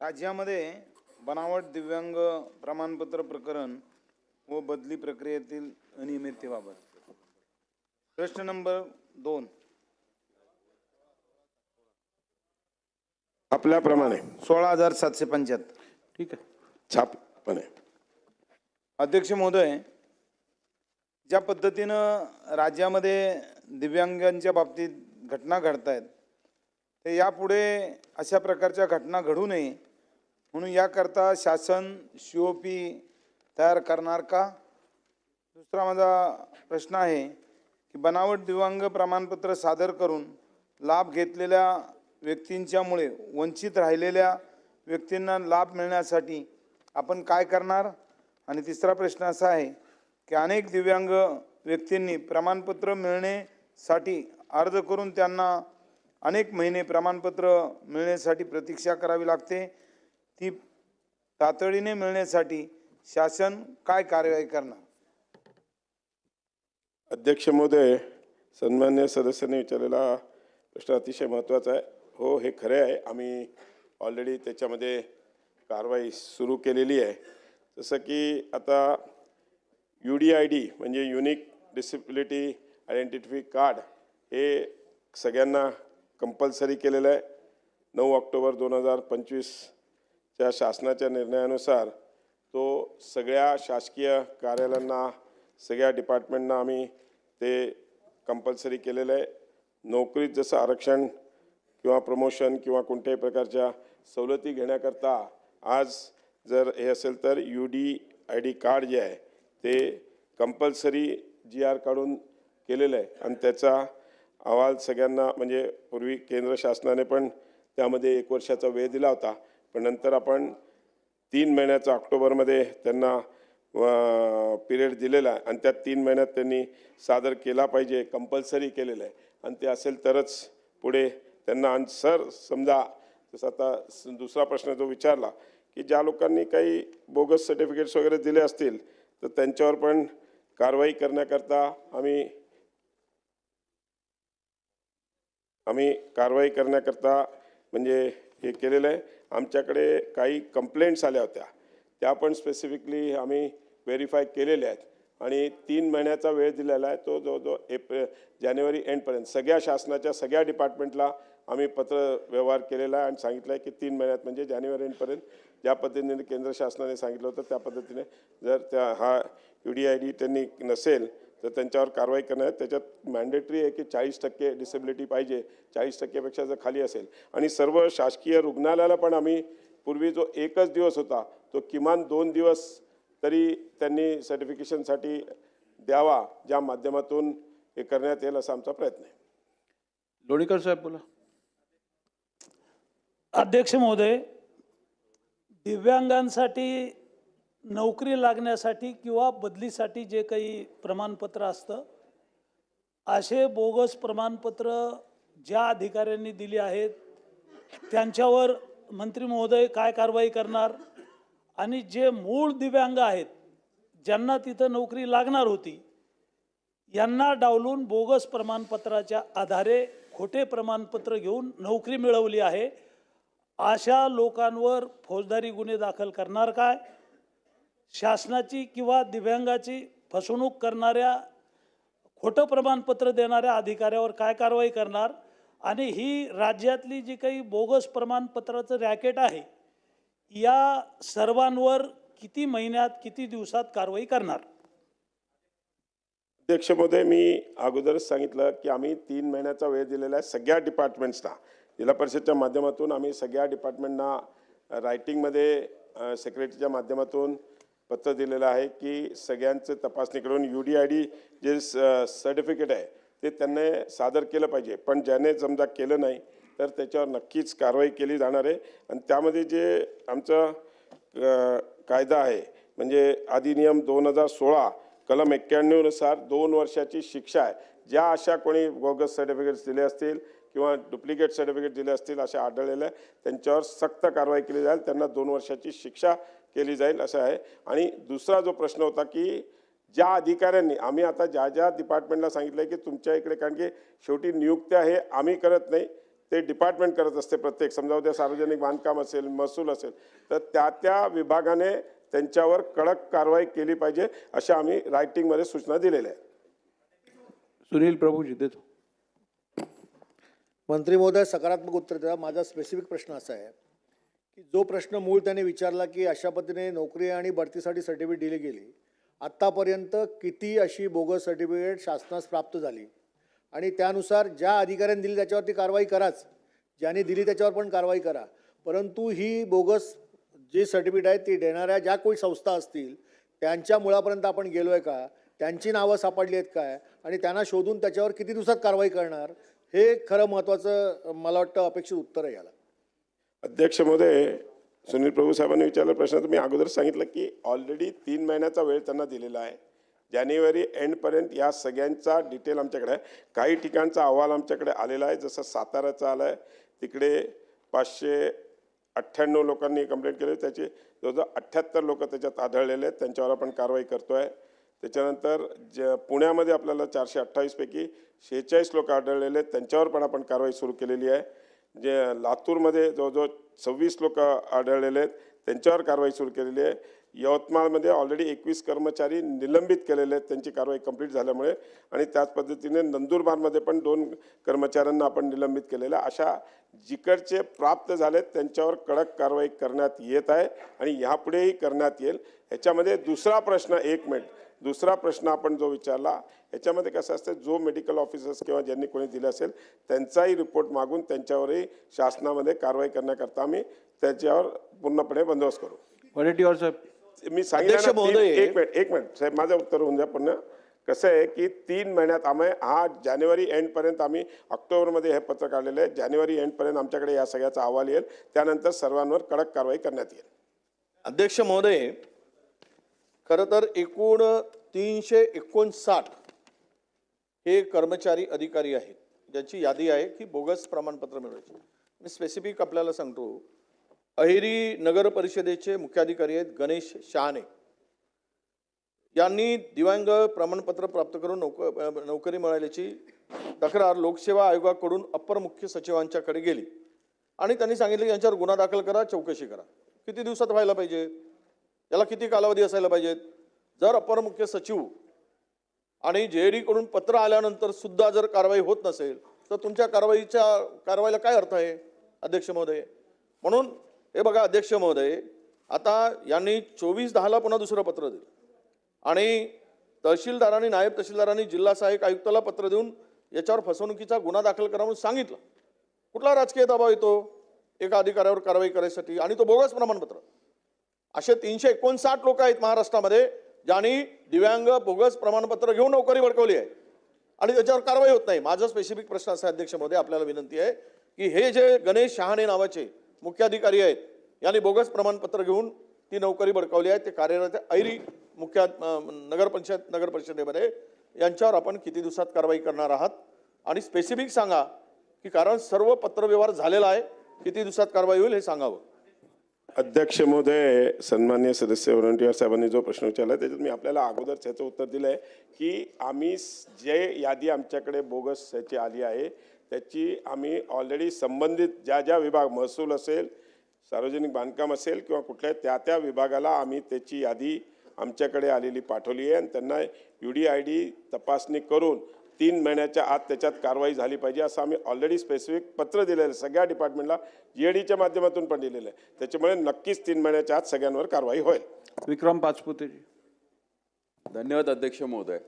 राज्यामध्ये बनावट दिव्यांग प्रमाणपत्र प्रकरण व बदली प्रक्रियेतील अनियमिततेबाबत. प्रश्न नंबर दोन. आपल्याप्रमाणे. सोळा हजार सातशे पंच्याहत्तर. ठीक आहे. छापपणे. अध्यक्ष महोदय ज्या पद्धतीनं राज्यामध्ये दिव्यांगांच्या बाबतीत घटना घडत आहेत ते यापुढे अशा प्रकारच्या घटना घडू नये म्हणून याकरता शासन सी ओ पी तयार करणार का? दुसरा माझा प्रश्न आहे की बनावट दिव्यांग प्रमाणपत्र सादर करून लाभ घेतलेल्या व्यक्तींच्यामुळे वंचित राहिलेल्या व्यक्तींना लाभ मिळण्यासाठी आपण काय करणार? आणि तिसरा प्रश्न असा आहे की अनेक दिव्यांग व्यक्तींनी प्रमाणपत्र मिळण्यासाठी अर्ज करून त्यांना अनेक महिने प्रमाणपत्र मिळण्यासाठी प्रतीक्षा करावी लागते. ती तातडीने मिळण्यासाठी शासन काय कारवाई करणार? अध्यक्ष महोदय सन्मान्य सदस्यांनी विचारलेला प्रश्न अतिशय महत्त्वाचा आहे. हो हे खरे आहे. आम्ही ऑलरेडी त्याच्यामध्ये कारवाई सुरू केलेली आहे. जसं की आता यू डी आय डी म्हणजे युनिक डिसेबिलिटी आयडेंटिफी कार्ड हे सगळ्यांना कंपल्सरी केलेलं आहे. नऊ ऑक्टोबर दोन हजार पंचवीस त्या शासनाच्या निर्णयानुसार तो सगळ्या शासकीय कार्यालयांना सगळ्या डिपार्टमेंटना आम्ही ते कंपल्सरी केलेलं आहे. नोकरीत जसं आरक्षण किंवा प्रमोशन किंवा कोणत्याही प्रकारच्या सवलती घेण्याकरता आज जर हे असेल तर U D I D card जे आहे ते कंपल्सरी जी आर काढून केलेलं आहे. आणि त्याचा अहवाल सगळ्यांना म्हणजे पूर्वी केंद्र शासनाने पण त्यामध्ये एक वर्षाचा वेळ दिला होता. पण नंतर आपण तीन महिन्याचा ऑक्टोबरमध्ये त्यांना पिरियड दिलेला आहे. आणि त्या तीन महिन्यात त्यांनी सादर केला पाहिजे कंपल्सरी केलेलं आहे. आणि ते असेल तरच पुढे त्यांना आणि सर समजा जसं आता दुसरा प्रश्न जो विचारला की ज्या लोकांनी काही बोगस सर्टिफिकेट्स वगैरे दिले असतील तर त्यांच्यावर पण कारवाई करण्याकरता आम्ही आम्ही कारवाई करण्याकरता म्हणजे हे केलेलं आहे. आमच्याकडे काही कंप्लेंट्स आल्या होत्या. त्या पण स्पेसिफिकली आम्ही व्हेरीफाय केलेल्या आहेत. आणि तीन महिन्याचा वेळ दिलेला आहे. तो जवळजवळ एप्रिल जानेवारी एंडपर्यंत सगळ्या शासनाच्या सगळ्या डिपार्टमेंटला आम्ही पत्र व्यवहार केलेला आहे आणि सांगितलं आहे की तीन महिन्यात म्हणजे जानेवारी एंडपर्यंत ज्या पद्धतीने केंद्र शासनाने सांगितलं होतं त्या पद्धतीने जर त्या हा यू डी आय डी त्यांनी नसेल तर त्यांच्यावर कारवाई करण्यात त्याच्यात मॅन्डेटरी आहे की चाळीस टक्के डिसेबिलिटी पाहिजे. चाळीस टक्केपेक्षा जर खाली असेल. आणि सर्व शासकीय रुग्णालयाला पण आम्ही पूर्वी जो एकच दिवस होता तो किमान दोन दिवस तरी त्यांनी सर्टिफिकेशनसाठी द्यावा ज्या माध्यमातून हे करण्यात येईल असा आमचा प्रयत्न आहे. लोणीकर साहेब बोला. अध्यक्ष महोदय दिव्यांगांसाठी नोकरी लागण्यासाठी किंवा बदलीसाठी जे काही प्रमाणपत्र असतं असे बोगस प्रमाणपत्र ज्या अधिकाऱ्यांनी दिली आहेत त्यांच्यावर मंत्री महोदय काय कारवाई करणार आणि जे मूळ दिव्यांग आहेत ज्यांना तिथं नोकरी लागणार होती यांना डावलून बोगस प्रमाणपत्राच्या आधारे खोटे प्रमाणपत्र घेऊन नोकरी मिळवली आहे अशा लोकांवर फौजदारी गुन्हे दाखल करणार काय? शासनाची किंवा दिव्यांगाची फसवणूक करणाऱ्या खोटं प्रमाणपत्र देणाऱ्या अधिकाऱ्यावर काय कारवाई करणार? आणि ही राज्यातली जी काही बोगस प्रमाणपत्राचं रॅकेट आहे या सर्वांवर किती महिन्यात किती दिवसात कारवाई करणार? अध्यक्ष महोदय मी अगोदरच सांगितलं की आम्ही तीन महिन्याचा वेळ दिलेला आहे सगळ्या डिपार्टमेंट्सना. जिल्हा परिषदच्या माध्यमातून आम्ही सगळ्या डिपार्टमेंटना रायटिंगमध्ये सेक्रेटरीच्या माध्यमातून पत्र दिलेलं आहे की सगळ्यांचं तपासणी करून you D I D J स सर्टिफिकेट आहे ते त्यांनी सादर केलं पाहिजे. पण ज्याने समजा केलं नाही तर त्याच्यावर नक्कीच कारवाई केली जाणार आहे. आणि त्यामध्ये जे आमचं कायदा आहे म्हणजे अधिनियम दोन हजार सोळा कलम एक्क्याण्णवनुसार दोन वर्षाची शिक्षा आहे. ज्या अशा कोणी बोगस सर्टिफिकेट्स दिले असतील किंवा डुप्लिकेट सर्टिफिकेट दिले असतील अशा आढळलेल्या त्यांच्यावर सक्त कारवाई केली जाईल. त्यांना दोन वर्षाची शिक्षा केली जाईल असं आहे. आणि दुसरा जो प्रश्न होता की ज्या अधिकाऱ्यांनी आम्ही आता ज्या ज्या डिपार्टमेंटला सांगितलं आहे की तुमच्या इकडे कारण की शेवटी नियुक्त्या हे आम्ही करत नाही ते डिपार्टमेंट करत असते प्रत्येक. समजा उद्या सार्वजनिक बांधकाम असेल महसूल असेल तर त्या त्या विभागाने त्यांच्यावर कडक कारवाई केली पाहिजे अशा आम्ही रायटिंगमध्ये सूचना दिलेल्या आहेत. सुनील प्रभूजी देतो. मंत्री महोदय सकारात्मक उत्तर द्या. माझा स्पेसिफिक प्रश्न असा आहे. की जो प्रश्न मूळ त्याने विचारला की अशा पद्धतीने नोकरी आणि बढतीसाठी सर्टिफिकेट दिली गेली आत्तापर्यंत किती अशी बोगस सर्टिफिकेट शासनास प्राप्त झाली? आणि त्यानुसार ज्या अधिकाऱ्यांनी दिली त्याच्यावरती कारवाई कराच ज्यांनी दिली त्याच्यावर पण कारवाई करा. परंतु ही बोगस जी सर्टिफिकेट आहे ती देणाऱ्या ज्या कोणी संस्था असतील त्यांच्या मुळापर्यंत आपण गेलो आहे का? त्यांची नावं सापडली आहेत काय? आणि त्यांना शोधून त्याच्यावर किती दिवसात कारवाई करणार? हे खरं महत्त्वाचं मला वाटतं अपेक्षित उत्तर आहे याला. अध्यक्ष महोदय सुनील प्रभू साहेबांनी विचारला प्रश्न तर मी अगोदर सांगितलं की ऑलरेडी तीन महिन्याचा वेळ त्यांना दिलेला आहे. जानेवारी एंडपर्यंत या सगळ्यांचा डिटेल आमच्याकडे आहे. काही ठिकाणचा अहवाल आमच्याकडे आलेला आहे जसं साताऱ्याचा आला आहे तिकडे पाचशे अठ्ठ्याण्णव लोकांनी कंप्लेंट केली. त्याचे जवळजवळ अठ्ठ्याहत्तर लोक त्याच्यात आढळलेले आहेत. त्यांच्यावर आपण कारवाई करतो आहे त्याच्यानंतर ज पुण्यामध्ये आपल्याला चारशे अठ्ठावीसपैकी शेहेचाळीस लोक आढळलेले आहेत. त्यांच्यावर पण आपण कारवाई सुरू केलेली आहे. जे लातूरमध्ये जवळजवळ सव्वीस लोक आढळलेले आहेत. त्यांच्यावर कारवाई सुरू केलेली आहे. यवतमाळमध्ये ऑलरेडी एकवीस कर्मचारी निलंबित केलेले आहेत. त्यांची कारवाई कंप्लीट झाल्यामुळे आणि त्याच पद्धतीने नंदुरबारमध्ये पण दोन कर्मचाऱ्यांना आपण निलंबित केलेलं आहे. अशा जिकडचे प्राप्त झालेत त्यांच्यावर कडक कारवाई करण्यात येत आहे आणि ह्यापुढेही करण्यात येईल. ह्याच्यामध्ये दुसरा प्रश्न एक मिनिट. दुसरा प्रश्न आपण जो विचारला ह्याच्यामध्ये कसं असतं जो मेडिकल ऑफिसर्स किंवा ज्यांनी कोणी दिलं असेल त्यांचाही रिपोर्ट मागून त्यांच्यावरही शासनामध्ये कारवाई करण्याकरता आम्ही त्याच्यावर पूर्णपणे बंदोबस्त करू. वडेट्टीवार साहेब मी सांगितलं. एक मिनिट एक मिनिट. साहेब माझं उत्तर होऊन द्या पुन्हा कसं आहे की तीन महिन्यात आम्ही हा जानेवारी एंडपर्यंत आम्ही ऑक्टोबरमध्ये हे पत्र काढलेलं आहे. जानेवारी एंडपर्यंत आमच्याकडे या सगळ्याचा अहवाल येईल. त्यानंतर सर्वांवर कडक कारवाई करण्यात येईल. अध्यक्ष महोदय खरं तर एकूण तीनशे एकोणसाठ हे कर्मचारी अधिकारी आहेत. ज्यांची यादी आहे की बोगस प्रमाणपत्र मिळवायची. मी स्पेसिफिक आपल्याला सांगतो. अहिरी नगर परिषदेचे मुख्याधिकारी आहेत गणेश शहाणे. यांनी दिव्यांग प्रमाणपत्र प्राप्त करून नोक नोकरी मिळाल्याची तक्रार लोकसेवा आयोगाकडून अप्पर मुख्य सचिवांच्याकडे गेली. आणि त्यांनी सांगितलं की यांच्यावर गुन्हा दाखल करा चौकशी करा. किती दिवसात व्हायला पाहिजे? याला किती कालावधी असायला पाहिजेत? जर अपर मुख्य सचिव आणि जे डीकडून पत्र आल्यानंतर सुद्धा जर कारवाई होत नसेल तर तुमच्या कारवाईच्या कारवाईला काय अर्थ आहे अध्यक्ष महोदय? म्हणून हे बघा अध्यक्ष महोदय आता यांनी चोवीस दहाला पुन्हा दुसरं पत्र दिलं. आणि तहसीलदारांनी नायब तहसीलदारांनी जिल्हा सहाय्यक आयुक्ताला पत्र देऊन याच्यावर फसवणुकीचा गुन्हा दाखल करा म्हणून सांगितलं. कुठला राजकीय दबाव येतो एका अधिकाऱ्यावर कारवाई करायसाठी? आणि तो बोगस प्रमाणपत्र. असे तीनशे एकोणसाठ लोक आहेत महाराष्ट्रामध्ये ज्यांनी दिव्यांग बोगस प्रमाणपत्र घेऊन नोकरी भडकवली आहे. आणि त्याच्यावर कारवाई होत नाही. माझा स्पेसिफिक प्रश्न असा अध्यक्ष महोदय आपल्याला विनंती आहे की हे जे गणेश शहाणे नावाचे मुख्याधिकारी आहेत यांनी बोगस प्रमाणपत्र घेऊन ती नोकरी बडकावली आहे. ते कार्यरत ऐरी मुख्या नगरपंचायत नगर परिषदेमध्ये. यांच्यावर आपण किती दिवसात कारवाई करणार आहात? आणि स्पेसिफिक सांगा की कारण सर्व पत्रव्यवहार झालेला आहे किती दिवसात कारवाई होईल हे सांगावं. अध्यक्ष महोदय सन्मान्य सदस्य वॉलंटियर साहेबांनी जो प्रश्न विचारला त्याच्यात मी आपल्याला अगोदर त्याचं उत्तर दिलं आहे की आम्ही जे यादी आमच्याकडे बोगस ह्याची आली आहे त्याची आम्ही ऑलरेडी संबंधित ज्या ज्या विभाग महसूल असेल सार्वजनिक बांधकाम असेल किंवा कुठल्या त्या त्या विभागाला आम्ही त्याची यादी आमच्याकडे आलेली पाठवली आहे आणि त्यांना यू डी आय डी तपासणी करून तीन महिन्याच्या आत त्याच्यात कारवाई झाली पाहिजे असं आम्ही ऑलरेडी स्पेसिफिक पत्र दिलेलं आहे. सगळ्या डिपार्टमेंटला जी डीच्या माध्यमातून पण दिलेलं आहे. त्याच्यामुळे नक्कीच तीन महिन्याच्या आत सगळ्यांवर कारवाई होईल. विक्रम पाचपुतेजी. धन्यवाद अध्यक्ष महोदय.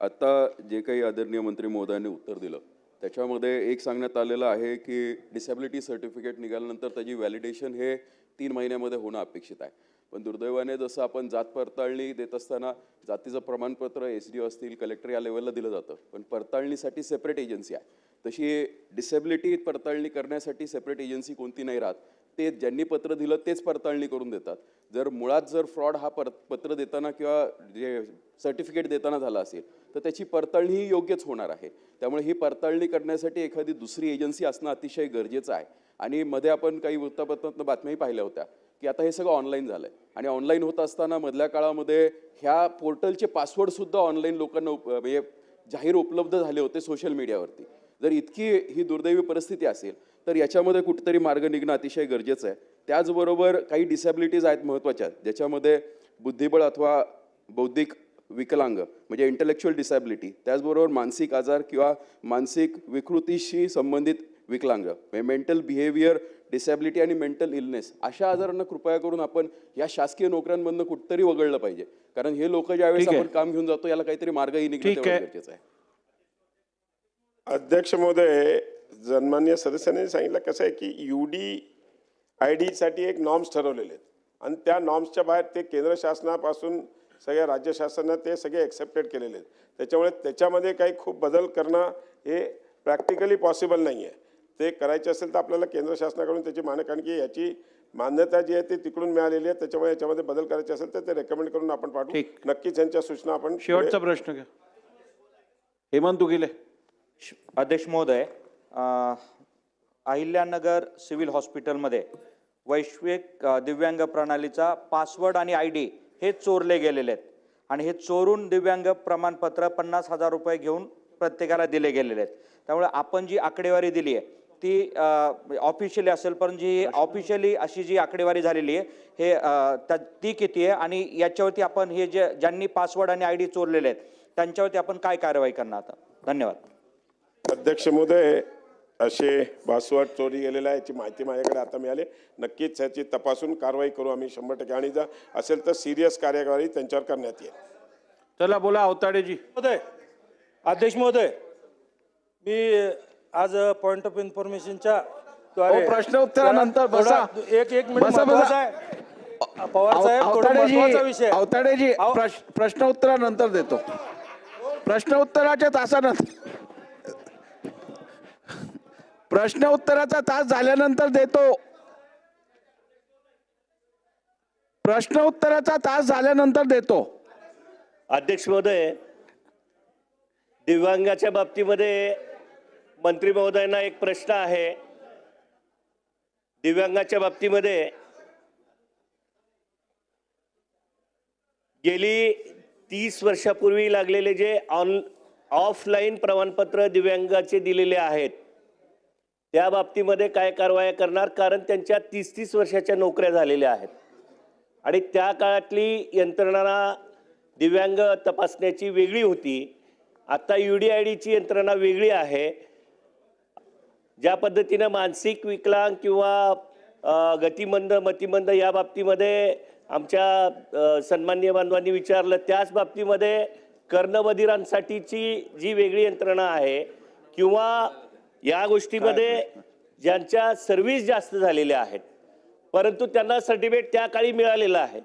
आता जे काही आदरणीय मंत्री महोदयांनी उत्तर दिलं त्याच्यामध्ये एक सांगण्यात आलेलं आहे की डिसॅबिलिटी सर्टिफिकेट निघाल्यानंतर त्याची व्हॅलिडेशन हे तीन महिन्यामध्ये होणं अपेक्षित आहे. पण दुर्दैवाने जसं आपण जात पडताळणी देत असताना जातीचं प्रमाणपत्र एस डी ओ असतील कलेक्टर या लेवलला दिलं जातं. पण पडताळणीसाठी सेपरेट एजन्सी आहे. तशी डिसेबिलिटी पडताळणी करण्यासाठी सेपरेट एजन्सी कोणती नाही राहत. ते ज्यांनी पत्र दिलं तेच पडताळणी करून देतात. जर मुळात जर फ्रॉड हा पर पत्र देताना किंवा जे सर्टिफिकेट देताना झाला असेल तर त्याची पडताळणी ही योग्यच होणार आहे. त्यामुळे ही पडताळणी करण्यासाठी एखादी दुसरी एजन्सी असणं अतिशय गरजेचं आहे. आणि मध्ये आपण काही वृत्तपत्रातनं बातम्याही पाहिल्या होत्या. की आता हे सगळं ऑनलाईन झालं आहे आणि ऑनलाईन होत असताना मधल्या काळामध्ये ह्या पोर्टलचे पासवर्डसुद्धा ऑनलाईन लोकांना उप म्हणजे जाहीर उपलब्ध झाले होते सोशल मीडियावरती जर इतकी ही दुर्दैवी परिस्थिती असेल तर याच्यामध्ये कुठेतरी मार्ग निघणं अतिशय गरजेचं आहे. त्याचबरोबर काही डिसॅबिलिटीज आहेत महत्त्वाच्या ज्याच्यामध्ये बुद्धिबळ अथवा बौद्धिक विकलांग म्हणजे इंटेलेक्च्युअल डिसॅबिलिटी त्याचबरोबर मानसिक आजार किंवा मानसिक विकृतीशी संबंधित विकलांग म्हणजे मेंटल बिहेवियर डिसॅबिलिटी आणि मेंटल इलनेस अशा आजारांना कृपया करून आपण या शासकीय नोकऱ्यांमधनं कुठतरी वगळलं पाहिजे. कारण हे लोक ज्यावेळेस. आपण काम घेऊन जातो याला काहीतरी मार्गही निघणं. गरजेचं आहे. अध्यक्ष महोदय सन्मान्य सदस्यांनी सांगितलं कसं आहे की यू डी आय डीसाठी एक नॉर्म्स ठरवलेले आहेत. आणि त्या नॉर्म्सच्या बाहेर ते केंद्र शासनापासून सगळ्या राज्य शासनानं ते सगळे एक्सेप्टेड केलेले आहेत. त्याच्यामुळे त्याच्यामध्ये काही खूप बदल करणं हे प्रॅक्टिकली पॉसिबल नाही आहे ते करायचे असेल तर आपल्याला केंद्र शासनाकडून त्याची मान्य कारण की याची मान्यता जी आहे ती तिकडून मिळालेली आहे. त्याच्यामुळे याच्यामध्ये बदल करायचे असेल तर ते रेकमेंड करून आपण पाठवू. ठीक. नक्कीच यांच्या सूचना आपण शेवटचा प्रश्न घ्या. हेमंत उगिले अध्यक्ष महोदय अ, अहिल्यानगर सिव्हिल हॉस्पिटलमध्ये वैश्विक अ, दिव्यांग प्रणालीचा पासवर्ड आणि आय डी हे चोरले गेलेले आहेत. आणि हे चोरून दिव्यांग प्रमाणपत्र पन्नास हजार रुपये घेऊन प्रत्येकाला दिले गेलेले आहेत. त्यामुळे आपण जी आकडेवारी दिली आहे ती ऑफिशियली असेल पण जी ऑफिशियली अशी जी आकडेवारी झालेली आहे हे ती किती आहे आणि याच्यावरती आपण हे जे ज्यांनी पासवर्ड आणि आय डी चोरलेले आहेत त्यांच्यावरती आपण काय कारवाई करणार आता? धन्यवाद. अध्यक्ष महोदय असे पासवर्ड चोरी गेलेला आहे याची माहिती माझ्याकडे आता मिळाली. नक्कीच याची तपासून कारवाई करू आम्ही शंभर टक्के. आणि जर असेल तर सिरियस कार्यवाही त्यांच्यावर करण्यात येईल. चला बोला अवताडेजी महोदय अध्यक्ष महोदय मी आज पॉइंट ऑफ इन्फॉर्मेशनच्या द्वारे हो, प्रश्न उत्तरानंतर बसा. एक एक मिनिट बसा, बसा. महत्त्वाचा आहे पवार साहेब विषय. अवताडेजी अहो, प्रश्न प्रश्न उत्तरानंतर देतो प्रश्न उत्तराच्या तासानंतर प्रश्न उत्तराचा तास झाल्यानंतर देतो प्रश्न उत्तराचा तास झाल्यानंतर देतो अध्यक्ष महोदय दिव्यांगाच्या बाबतीमध्ये मंत्री महोदयांना एक प्रश्न आहे. दिव्यांगाच्या बाबतीमध्ये गेली तीस वर्षापूर्वी लागलेले जे ऑन ऑफलाईन प्रमाणपत्र दिव्यांगाचे दिलेले आहेत त्या बाबतीमध्ये काय कारवाया करणार? कारण त्यांच्या तीस तीस वर्षाच्या नोकऱ्या झालेल्या आहेत. आणि त्या काळातली यंत्रणा दिव्यांग तपासण्याची वेगळी होती. आता यू डी आय डीची यंत्रणा वेगळी आहे. ज्या पद्धतीनं मानसिक विकलांग किंवा गतिमंद मतिमंद या बाबतीमध्ये आमच्या अ, सन्माननीय बांधवांनी विचारलं त्याच बाबतीमध्ये कर्णबधिरांसाठीची जी वेगळी यंत्रणा आहे किंवा या गोष्टीमध्ये ज्यांच्या सर्व्हिस जास्त झालेल्या आहेत परंतु त्यांना सर्टिफिकेट त्या काळी मिळालेलं आहे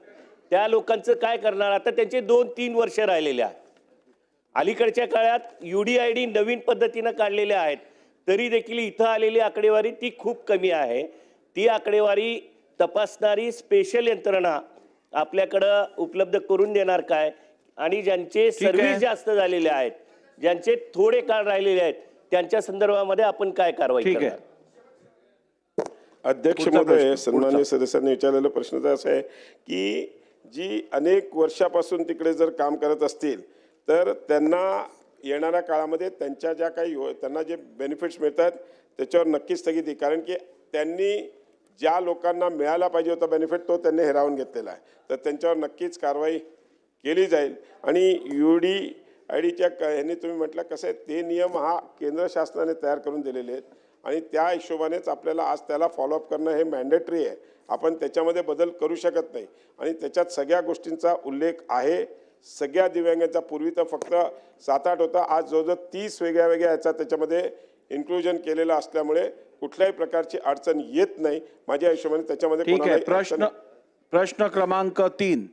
त्या लोकांचं काय करणार? आता त्यांचे दोन तीन वर्ष राहिलेले आहेत. अलीकडच्या काळात यू डी आय डी नवीन पद्धतीनं काढलेले आहेत. तरी देखील इथं आलेली आकडेवारी ती खूप कमी आहे. ती आकडेवारी तपासणारी स्पेशल यंत्रणा आपल्याकडं उपलब्ध करून देणार काय? आणि ज्यांचे सर्व्हिस जास्त झालेले आहेत ज्यांचे थोडे काळ राहिलेले आहेत त्यांच्या संदर्भामध्ये आपण काय कारवाई. करणार? अध्यक्ष महोदय सन्मान्य सदस्यांनी विचारलेला प्रश्न तर असा आहे की जी अनेक वर्षापासून तिकडे जर काम करत असतील तर त्यांना येणाऱ्या काळामध्ये त्यांच्या ज्या काही यो- त्यांना जे बेनिफिट्स मिळतात त्याच्यावर नक्कीच स्थगिती कारण की त्यांनी ज्या लोकांना मिळायला पाहिजे होता बेनिफिट तो त्यांनी हिरावून घेतलेला आहे. तर त्यांच्यावर नक्कीच कारवाई केली जाईल. आणि यू डी आय डीच्या क ह्यांनी तुम्ही म्हटलं कसं आहे ते नियम हा केंद्र शासनाने तयार करून दिलेले आहेत. आणि त्या हिशोबानेच आपल्याला आज त्याला फॉलोअप करणं हे मॅन्डेटरी आहे. आपण त्याच्यामध्ये बदल करू शकत नाही. आणि त्याच्यात सगळ्या गोष्टींचा उल्लेख आहे. सगळ्या दिव्यांगांचा पूर्वी तर फक्त सात आठ होता आज जवळजवळ तीस वेगळ्या वेगळ्या याचा त्याच्यामध्ये इन्क्लुजन केलेलं असल्यामुळे कुठल्याही प्रकारची अडचण येत नाही. माझ्या हिशोबाने त्याच्यामध्ये ठीक आहे. प्रश्न प्रश्न क्रमांक तीन.